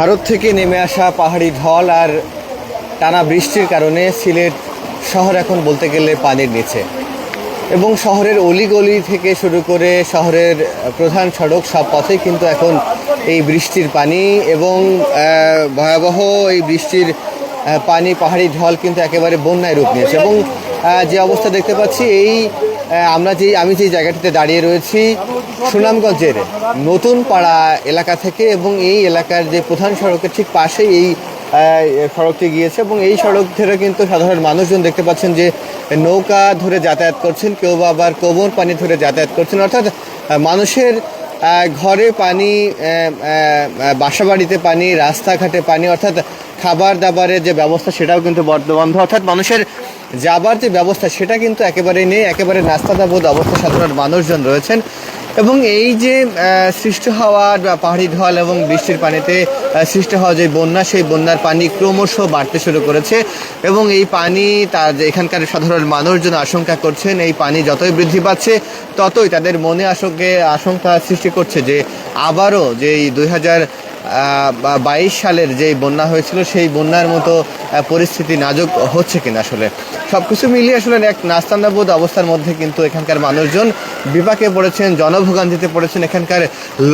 ভারত থেকে নেমে আসা পাহাড়ি ঢল আর টানা বৃষ্টির কারণে সিলেট শহর এখন বলতে গেলে পানির নিচে। এবং শহরের অলিগলি থেকে শুরু করে শহরের প্রধান সড়ক সব পথে কিন্তু এখন এই বৃষ্টির পানি এবং ভয়াবহ এই বৃষ্টির পানি পাহাড়ি ঢল কিন্তু একেবারে বন্যায় রূপ নিয়েছে। এবং যে অবস্থা দেখতে পাচ্ছি, এই আমরা যেই আমি যেই জায়গাটিতে দাঁড়িয়ে রয়েছি সুনামগঞ্জের নতুন পাড়া এলাকা থেকে এবং এই এলাকার যে প্রধান সড়কের ঠিক পাশেই এই সড়কটি গিয়েছে এবং এই সড়ক ধরে কিন্তু সাধারণ মানুষজন দেখতে পাচ্ছেন যে নৌকা ধরে যাতায়াত করছেন, কেউ বা আবার কোমর পানি ধরে যাতায়াত করছেন। অর্থাৎ মানুষের ঘরে পানি বাসা বাড়িতে পানি, রাস্তাঘাটে পানি, অর্থাৎ খাবার দাবারের যে ব্যবস্থা সেটাও কিন্তু বন্ধ অর্থাৎ মানুষের যাবার যে ব্যবস্থা, সেটা কিন্তু একেবারে নেই। একেবারে নাস্তাদাবোধ অবস্থা সাধারণ মানুষজন রয়েছেন এবং এই যে সৃষ্টি হওয়া বা পাহাড়ি ঢল এবং বৃষ্টির পানিতে সৃষ্টি হওয়া যে বন্যা, সেই বন্যার পানি ক্রমশ বাড়তে শুরু করেছে এবং এই পানি তার এখানকার সাধারণ মানুষজন আশঙ্কা করছেন, এই পানি যতই বৃদ্ধি পাচ্ছে, ততই তাদের মনে আশঙ্কে, আশঙ্কা সৃষ্টি করছে যে আবারও যে দুই হাজার বাইশ সালের যে বন্যা হয়েছিল, সেই বন্যার মতো পরিস্থিতি নাজুক হচ্ছে কিনা আসলে? সব কিছু মিলিয়ে আসলে এক নাস্তান্দাবোধ অবস্থার মধ্যে কিন্তু এখানকার মানুষজন বিপাকে পড়েছেন, জনভোগান্তিতে পড়েছেন এখানকার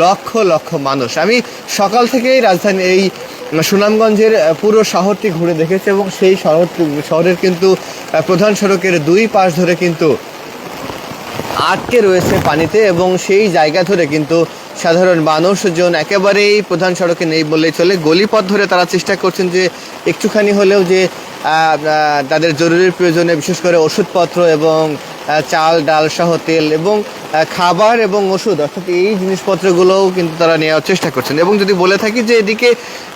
লক্ষ লক্ষ মানুষ। আমি সকাল থেকেই রাজধানী, এই সুনামগঞ্জের পুরো শহরটি ঘুরে দেখেছি এবং সেই শহর, শহরের কিন্তু প্রধান সড়কের দুই পাশ ধরে কিন্তু আটকে রয়েছে পানিতে এবং সেই জায়গা ধরে কিন্তু সাধারণ মানুষজন একেবারেই প্রধান সড়কে নেই বললেই চলে। গলিপথ ধরে তারা চেষ্টা করছেন যে একটুখানি হলেও যে তাদের জরুরি প্রয়োজনে বিশেষ করে ওষুধপত্র এবং চাল, ডাল সহ তেল এবং খাবার এবং ওষুধ, অর্থাৎ এই জিনিসপত্রগুলোও কিন্তু তারা নেওয়ার চেষ্টা করছেন। এবং যদি বলে থাকি যে এদিকে,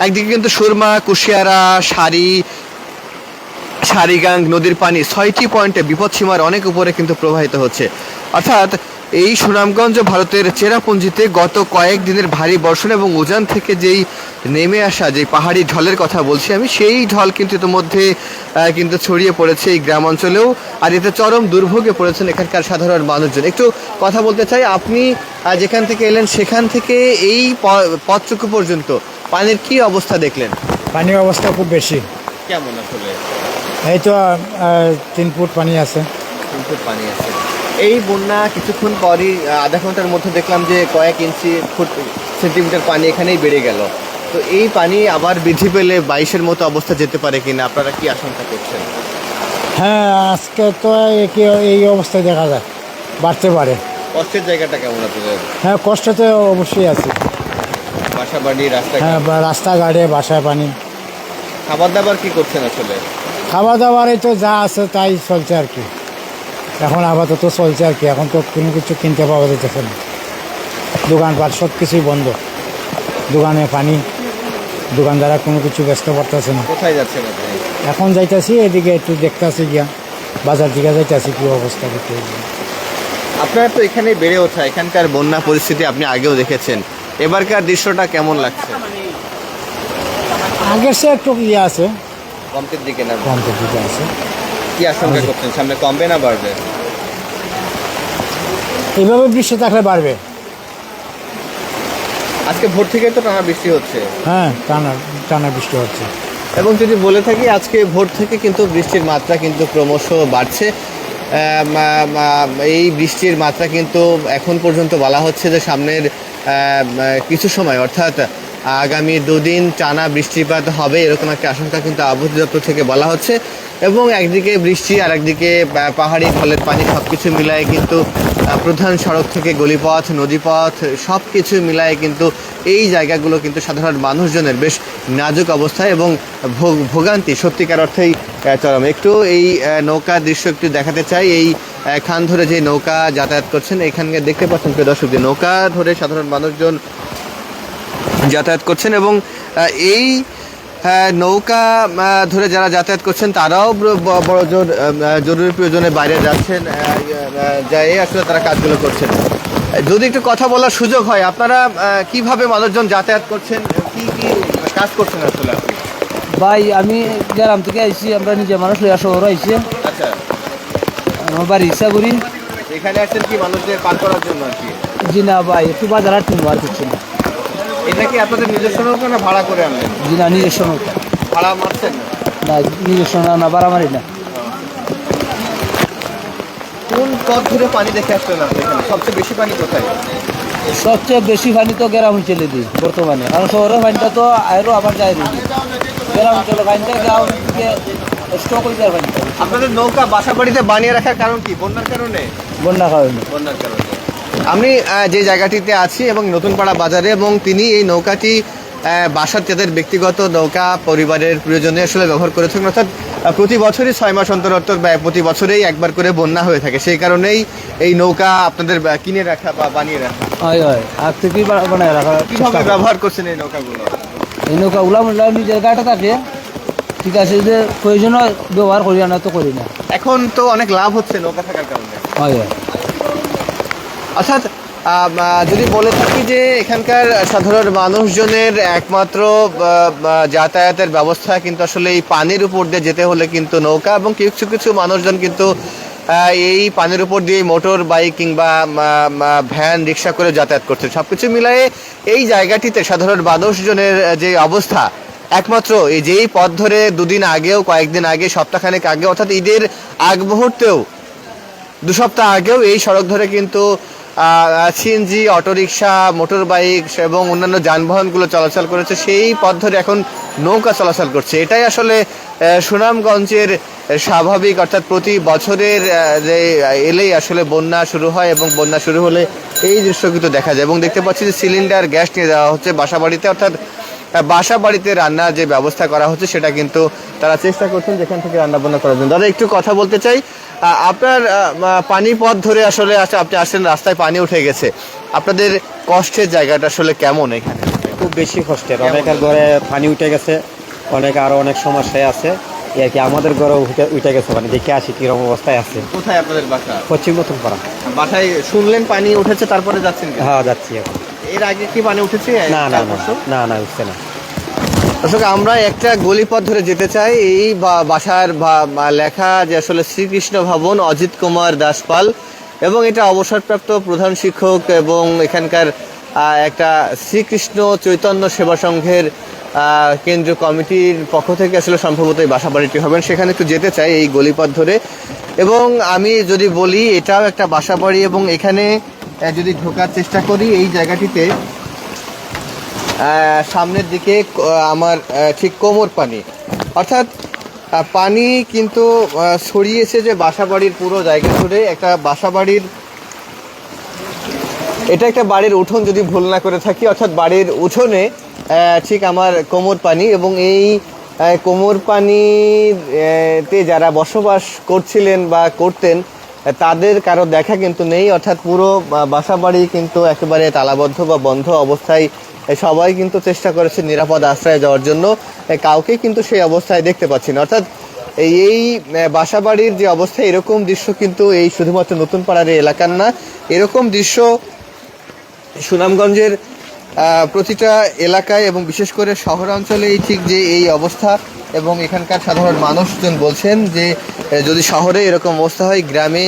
একদিকে কিন্তু সুরমা, কুশিয়ারা শাড়ি সারিগাং নদীর পানি ছয়টি পয়েন্টে বিপদসীমার অনেক উপরে কিন্তু প্রবাহিত হচ্ছে। অর্থাৎ এই সুনামগঞ্জ ভারতের চেরাপুঞ্জিতে গত কয়েক দিনের ভারী বর্ষণ এবং উজান থেকে যেই নেমে আসা যে পাহাড়ি ঢলের কথা বলছি আমি সেই ঢল কিন্তু ইতিমধ্যে কিন্তু ছড়িয়ে পড়েছে এই গ্রাম অঞ্চলেও। আর এতে চরম দুর্ভোগে পড়েছেন এখানকার সাধারণ মানুষজন। একটু কথা বলতে চাই আপনি যেখান থেকে এলেন সেখান থেকে এই পথটুকু পর্যন্ত পানির কি অবস্থা দেখলেন? পানির অবস্থা খুব বেশি। কেমন আসলে? এই তো তিন ফুট পানি আছে। কিন্তু পানি আছে। এই বন্যা কিছুক্ষণ পরই আধা ঘণ্টার মধ্যে দেখলাম যে কয়েক ইঞ্চি ফুট সেন্টিমিটার পানি এখানেই বেড়ে গেল। তো এই পানি আবার বৃদ্ধি পেলে বাইশের মতো অবস্থা যেতে পারে কিনা আপনারা কি আশঙ্কা করছেন? হ্যাঁ আজকে তো একে এই অবস্থায় দেখা যায় বাড়তে পারে। কষ্টের জায়গাটা কেমন আপনাদের হ্যাঁ কষ্ট তো অবশ্যই আছে। বাসা বাড়ি রাস্তা হ্যাঁ রাস্তাঘাটে বাসায় পানি। খাবার দাবার কি করছেন আসলে? খাওয়া দাওয়ারে তো যা আছে তাই চলছে আর কি। এখন আপাতত চলছে আর কি। এখন তো কোনো কিছু কিনতে পাওয়া যেতেছে না। দোকানপাট সব কিছুই বন্ধ। দোকানে পানি। দোকানদাররা কোনো কিছু ব্যস্ত করতেছে না। কোথায় যাচ্ছে এখন যাইতাছি এদিকে একটু দেখতেছি গিয়া। বাজার দিকে যাইতাছি কী অবস্থা করতে আপনারা তো এখানে বেড়ে ওঠা। এখানকার বন্যা পরিস্থিতি আপনি আগেও দেখেছেন। এবারকার দৃশ্যটা কেমন লাগছে? আগের সে একটু ইয়ে আছে। কমতির দিকে না? কমতে দিকে আছে। কি আশঙ্কা করছেন? সামনে কমবে না বাড়বে? এইভাবে বৃষ্টি থাকলে বাড়বে। আজকে ভোর থেকে তো টানা বৃষ্টি হচ্ছে। হ্যাঁ টানা টানা বৃষ্টি হচ্ছে। এবং যদি বলে থাকি আজকে ভোর থেকে কিন্তু বৃষ্টির মাত্রা কিন্তু ক্রমশ বাড়ছে। এই বৃষ্টির মাত্রা কিন্তু এখন পর্যন্ত বলা হচ্ছে যে সামনের কিছু সময় অর্থাৎ আগামী দুদিন টানা বৃষ্টিপাত হবে, এরকম একটা আশঙ্কা কিন্তু আবহাওয়া দপ্তর থেকে বলা হচ্ছে। এবং একদিকে বৃষ্টি আর একদিকে পাহাড়ি ঢলের পানি সব কিছু মিলায়ে কিন্তু প্রধান সড়ক থেকে গলিপথ, নদীপথ সব কিছু মিলায় কিন্তু এই জায়গাগুলো কিন্তু সাধারণ মানুষজনের বেশ নাজুক অবস্থায় এবং ভোগ- ভোগান্তি সত্যিকার অর্থেই চরম। একটু এই নৌকা দৃশ্য একটু দেখাতে চাই। এই খান ধরে যে নৌকা যাতায়াত করছেন এখানে দেখতে পাচ্ছেন প্রিয় দর্শক, যে নৌকা ধরে সাধারণ মানুষজন যাতায়াত করছেন এবং এই নৌকা ধরে যারা যাতায়াত করছেন তারাও বড়- জোর জরুরি প্রয়োজনে বাইরে যাচ্ছেন যাই আসলে তারা কাজগুলো করছেন। যদি একটু কথা বলার সুযোগ হয় আপনারা কীভাবে মানুষজন যাতায়াত করছেন কি কি কাজ করছেন আসলে ভাই আমি গ্রাম থেকে আইছি আমরা নিজে মানুষ লইয়া শহর আইছি। আচ্ছা। আমার বাড়ি ইচ্ছা করি এখানে আসছেন কি মানুষদের পার করার জন্য আর কি? জি না ভাই একটু বাজার হাট কিনবো আর কিছু না। এই এটা কি আপনাদের নিজস্ব নৌকা না ভাড়া করে আনলেন? জি না নিজস্ব নৌকা। ভাড়া মারছেন? না নিজস্ব না না বাড়ামারি না। কোন পথ ধরে পানি দেখে আসলেন আপনি এখানে? সবচেয়ে বেশি পানি কোথায়? সবচেয়ে বেশি পানি তো গ্রাম অঞ্চলে দিই বর্তমানে। কারণ শহরের পানিটা তো আরও আবার যায় না। গ্রাম অঞ্চলে পানিটা গ্রাম স্টক হয়ে যায় পানিটা। আপনাদের নৌকা বাসা বাড়িতে বানিয়ে রাখার কারণ কি? বন্যার কারণে? বন্যার কারণে। বন্যার কারণে। আমি যে জায়গাটিতে আছি এবং নতুনপাড়া বাজারে এবং তিনি এই নৌকাটি বাসার তাদের ব্যক্তিগত নৌকা পরিবারের প্রয়োজনে আসলে ব্যবহার করে থাকেন অর্থাৎ প্রতি বছরই ছয় মাস অন্তর অন্তর প্রতি বছরেই একবার করে বন্যা হয়ে থাকে। সেই কারণেই এই নৌকা আপনাদের কিনে রাখা বা বানিয়ে রাখা। হয় হয়। আগ থেকেই বা- বানায় রাখা কীভাবে ব্যবহার করছেন এই নৌকাগুলো? এই নৌকা উলাম উলাম নিজের গাটা থাকে ঠিক আছে যে প্রয়োজন ব্যবহার করি না তো করি না। এখন তো অনেক লাভ হচ্ছে নৌকা থাকার কারণে। হয় হয়। অর্থাৎ যদি বলে থাকি যে এখানকার সাধারণ মানুষজনের একমাত্র যাতায়াতের ব্যবস্থা কিন্তু আসলে এই পানির উপর দিয়ে যেতে হলে কিন্তু নৌকা এবং কিছু কিছু মানুষজন কিন্তু এই পানির উপর দিয়ে মোটর, বাইক কিংবা ভ্যান, রিক্সা করে যাতায়াত করছে। সব কিছু মিলায়ে এই জায়গাটিতে সাধারণ মানুষজনের যে অবস্থা, একমাত্র এই যেই পথ ধরে দুদিন আগেও, কয়েকদিন আগে, সপ্তাহখানেক আগে, অর্থাৎ ঈদের আগ মুহূর্তেও, দু সপ্তাহ আগেও এই সড়ক ধরে কিন্তু সিএনজি অটোরিকশা মোটর বাইক এবং অন্যান্য যানবাহনগুলো চলাচল করেছে, সেই পথ ধরে এখন নৌকা চলাচল করছে। এটাই আসলে সুনামগঞ্জের স্বাভাবিক, অর্থাৎ প্রতি বছরের যে, এলেই আসলে বন্যা শুরু হয় এবং বন্যা শুরু হলে এই দৃশ্য কিন্তু দেখা যায়। এবং দেখতে পাচ্ছি যে সিলিন্ডার গ্যাস নিয়ে যাওয়া হচ্ছে বাসা বাড়িতে অর্থাৎ বাসা বাড়িতে রান্নার যে ব্যবস্থা করা হচ্ছে সেটা কিন্তু তারা চেষ্টা করছেন যেখান থেকে রান্না বান্না করার জন্য। দাদা একটু কথা বলতে চাই। আপনার পানি পথ ধরে আসলে আপনি আসেন রাস্তায় পানি উঠে গেছে। আপনাদের কষ্টের জায়গাটা আসলে কেমন এখানে? খুব বেশি কষ্টের। অনেকের ঘরে পানি উঠে গেছে অনেক আরও অনেক সমস্যায় আছে। আর কি আমাদের ঘরে উঠে উঠে গেছে মানে দেখে আসি কীরকম অবস্থায় আছে। কোথায় আপনাদের বাসা? পশ্চিম নতুন পাড়া বাসায় শুনলেন পানি উঠেছে তারপরে যাচ্ছেন হ্যাঁ যাচ্ছি এখন। এর আগে কি পানি উঠেছে? না না না না উঠছে না। দর্শক আমরা একটা গলিপথ ধরে যেতে চাই। এই বাসার লেখা যে আসলে শ্রীকৃষ্ণ ভবন অজিত কুমার দাসপাল এবং এটা অবসরপ্রাপ্ত প্রধান শিক্ষক এবং এখানকার একটা শ্রীকৃষ্ণ চৈতন্য সেবা সংঘের কেন্দ্রীয় কমিটির পক্ষ থেকে আসলে সম্ভবত এই বাসা বাড়িটি হবেন সেখানে একটু যেতে চাই এই গলিপথ ধরে। এবং আমি যদি বলি এটাও একটা বাসা বাড়ি এবং এখানে যদি ঢোকার চেষ্টা করি এই জায়গাটিতে সামনের দিকে আমার ঠিক কোমর পানি। অর্থাৎ পানি কিন্তু ছড়িয়েছে যে বাসাবাড়ির পুরো জায়গা জুড়ে। একটা বাসাবাড়ির এটা একটা বাড়ির উঠোন যদি ভুল না করে থাকি অর্থাৎ বাড়ির উঠোনে ঠিক আমার কোমর পানি এবং এই কোমর পানি আহ, তে যারা বসবাস করছিলেন বা করতেন তাদের কারও দেখা কিন্তু নেই, অর্থাৎ পুরো বাসা বাড়ি কিন্তু একেবারে তালাবদ্ধ বা বন্ধ অবস্থায় সবাই কিন্তু চেষ্টা করেছে নিরাপদ আশ্রয়ে যাওয়ার জন্য। কাউকে কিন্তু সেই অবস্থায় দেখতে পাচ্ছি না। অর্থাৎ এই এই বাসা বাড়ির যে অবস্থা, এরকম দৃশ্য কিন্তু এই শুধুমাত্র নতুন পাড়ার এলাকার না, এরকম দৃশ্য সুনামগঞ্জের প্রতিটা এলাকায় এবং বিশেষ করে শহরাঞ্চলেই ঠিক যে এই অবস্থা। এবং এখানকার সাধারণ মানুষজন বলছেন যে যদি শহরে এরকম অবস্থা হয়, গ্রামে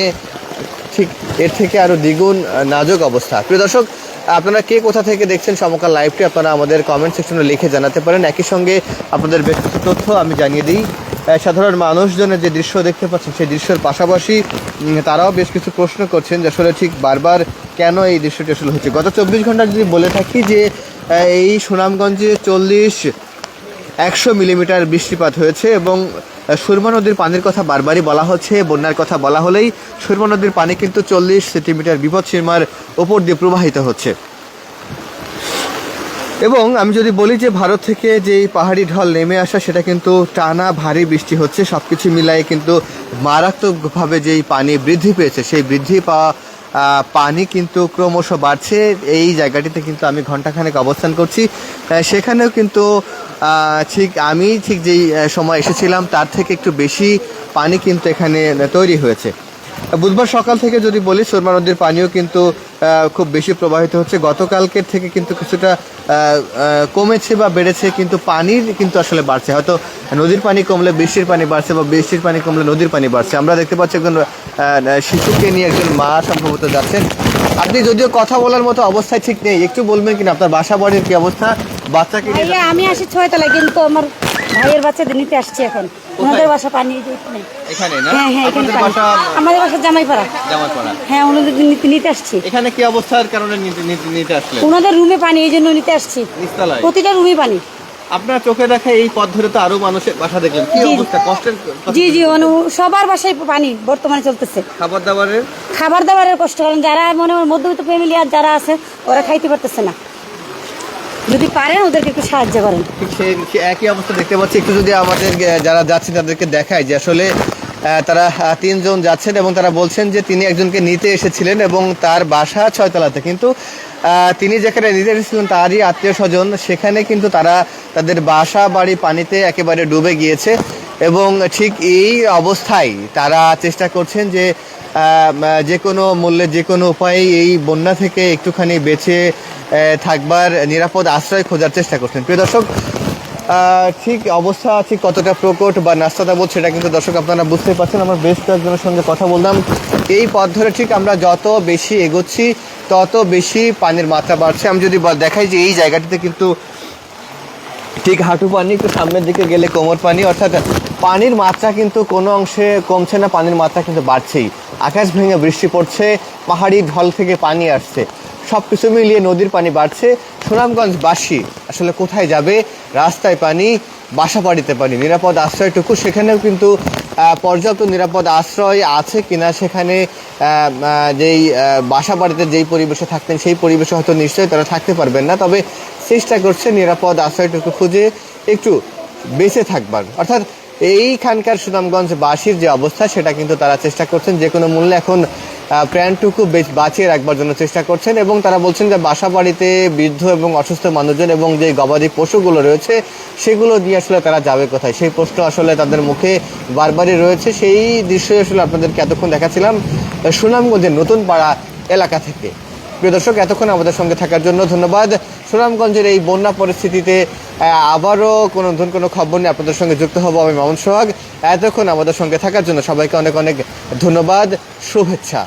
ঠিক এর থেকে আরও দ্বিগুণ নাজুক অবস্থা। প্রিয় দর্শক, আপনারা কে কোথা থেকে দেখছেন সমকাল লাইভটি, আপনারা আমাদের কমেন্ট সেকশনে লিখে জানাতে পারেন। একই সঙ্গে আপনাদের ব্যক্তিগত তথ্য আমি জানিয়ে দিই। সাধারণ মানুষজনের যে দৃশ্য দেখতে পাচ্ছেন, সেই দৃশ্যের পাশাপাশি তারাও বেশ কিছু প্রশ্ন করছেন যে, আসলে ঠিক বারবার কেন এই দৃশ্যটি আসলে হচ্ছে? গত চব্বিশ ঘণ্টা যদি বলে থাকি যে এই সুনামগঞ্জে চল্লিশ একশো মিলিমিটার বৃষ্টিপাত হয়েছে এবং সুরমা নদীর পানির কথা বারবারই বলা হচ্ছে, বন্যার কথা বলা হলেই সুরমা নদীর পানি কিন্তু চল্লিশ সেন্টিমিটার বিপদ সীমার ওপর দিয়ে প্রবাহিত হচ্ছে। এবং আমি যদি বলি যে ভারত থেকে যে পাহাড়ি ঢল নেমে আসা, সেটা কিন্তু টানা ভারী বৃষ্টি হচ্ছে। সব কিছু মিলাই কিন্তু মারাত্মকভাবে যেই পানি বৃদ্ধি পেয়েছে, সেই বৃদ্ধি পাওয়া পানি কিন্তু ক্রমশ বাড়ছে। এই জায়গাটিতে কিন্তু আমি ঘন্টাখানেক অবস্থান করছি। সেখানেও কিন্তু ঠিক আমি ঠিক যেই সময় এসেছিলাম, তার থেকে একটু বেশি পানি কিন্তু এখানে তৈরি হয়েছে। বুধবার সকাল থেকে যদি বলি, সুরমা নদীর পানিও কিন্তু খুব বেশি প্রবাহিত হচ্ছে। গতকালকের থেকে কিন্তু কিছুটা কমেছে বা বেড়েছে, কিন্তু পানির কিন্তু আসলে বাড়ছে। হয়তো নদীর পানি কমলে বৃষ্টির পানি বাড়ছে বা বৃষ্টির পানি কমলে নদীর পানি বাড়ছে। আমরা দেখতে পাচ্ছি একজন শিশুকে নিয়ে একজন মা সম্ভবত যাচ্ছেন। আপনি যদিও কথা বলার মতো অবস্থায় ঠিক নেই, একটু বলবেন কিনা? আপনার বাসা বাড়ির কি অবস্থা? বাচ্চাকে নিয়ে ভাইয়া আমি আসি ছয়তলায় কিন্তু আমার ভাইয়ের বাচ্চাদের নিতে আসছি এখন। ওনাদের বাসা পানি এখানে। না? হ্যাঁ হ্যাঁ এখানে পানি। বাসা আমাদের বাসা জামাইপাড়া। জামালপাড়া হ্যাঁ ওনাদের নিতে নিতে আসছি। এখানে কি অবস্থার কারণে নিতে নিতে নিতে আসলেন? ওনাদের রুমে পানি এই জন্য নিতে আসছি। প্রতিটা রুমে পানি। আপনার চোখে দেখা এই পথ ধরে তো আরও মানুষের বাসা দেখলেন। কি জি। অবস্থা? কষ্টের জি জি মানে সবার বাসায় পানি বর্তমানে চলতেছে। খাবার দাবারের? খাবার দাবারের কষ্ট কারণ যারা মনে হয় মধ্যবিত্ত ফ্যামিলি আর যারা আছে ওরা খাইতে পারতেছে না। যদি পারেন, ওদেরকে একটু সাহায্য করেন। সেই একই অবস্থা দেখতে পাচ্ছি। একটু যদি আমাদের যারা যাচ্ছেন তাদেরকে দেখায় যে আসলে তারা তিনজন যাচ্ছেন এবং তারা বলছেন যে তিনি একজনকে নিতে এসেছিলেন এবং তার বাসা ছয়তলাতে। কিন্তু তিনি যেখানে নিতে এসেছিলেন তারই আত্মীয় স্বজন সেখানে কিন্তু তারা তাদের বাসা বাড়ি পানিতে একেবারে ডুবে গিয়েছে এবং ঠিক এই অবস্থায় তারা চেষ্টা করছেন যে যে কোনো মূল্যে, যে কোনো উপায়ে এই বন্যা থেকে একটুখানি বেঁচে থাকবার নিরাপদ আশ্রয় খোঁজার চেষ্টা করছেন। প্রিয় দর্শক ঠিক অবস্থা, ঠিক কতটা প্রকট বা নাস্তাদাবোধ সেটা কিন্তু দর্শক আপনারা বুঝতে পারছেন। আমার বেশ কয়েকজনের সঙ্গে কথা বললাম। এই পথ ধরে ঠিক আমরা যত বেশি এগোচ্ছি, তত বেশি পানির মাত্রা বাড়ছে। আমি যদি দেখাই যে এই জায়গাটিতে কিন্তু ঠিক হাঁটু পানি, একটু সামনের দিকে গেলে কোমর পানি, অর্থাৎ পানির মাত্রা কিন্তু কোনো অংশে কমছে না, পানির মাত্রা কিন্তু বাড়ছেই। আকাশ ভেঙে বৃষ্টি পড়ছে, পাহাড়ি ঢল থেকে পানি আসছে। সব কিছু মিলিয়ে নদীর পানি বাড়ছে। সুনামগঞ্জবাসী আসলে কোথায় যাবে? রাস্তায় পানি বাসা বাড়িতে পানি, নিরাপদ আশ্রয়টুকু। সেখানেও কিন্তু পর্যাপ্ত নিরাপদ আশ্রয় আছে কিনা সেখানে যেই বাসা বাড়িতে যেই পরিবেশে থাকতেন সেই পরিবেশে হয়তো নিশ্চয়ই তারা থাকতে পারবেন না। তবে চেষ্টা করছে নিরাপদ আশ্রয়টুকু খুঁজে একটু বেঁচে থাকবার। অর্থাৎ এইখানকার সুনামগঞ্জবাসীর যে অবস্থা, সেটা কিন্তু তারা চেষ্টা করছেন। যে কোনো মূল্যে এখন প্রাণটুকু বেচ- বাঁচিয়ে রাখবার জন্য চেষ্টা করছেন এবং তারা বলছেন যে বাসা বাড়িতে বৃদ্ধ এবং অসুস্থ মানুষজন এবং যে গবাদি পশুগুলো রয়েছে, সেগুলো দিয়ে আসলে তারা যাবে কোথায়? সেই প্রশ্ন আসলে তাদের মুখে বারবারই রয়েছে। সেই দৃশ্যই আসলে আপনাদেরকে এতক্ষণ দেখাচ্ছিলাম সুনামগঞ্জের নতুন পাড়া এলাকা থেকে। প্রিয় দর্শক, এতক্ষণ আমাদের সঙ্গে থাকার জন্য ধন্যবাদ। সুনামগঞ্জের এই বন্যা পরিস্থিতিতে আবারও কোনো নতুন কোনো খবর নিয়ে আপনাদের সঙ্গে যুক্ত হব আমি মামুন সোহাগ। এতক্ষণ আমাদের সঙ্গে থাকার জন্য সবাইকে অনেক অনেক ধন্যবাদ। শুভেচ্ছা।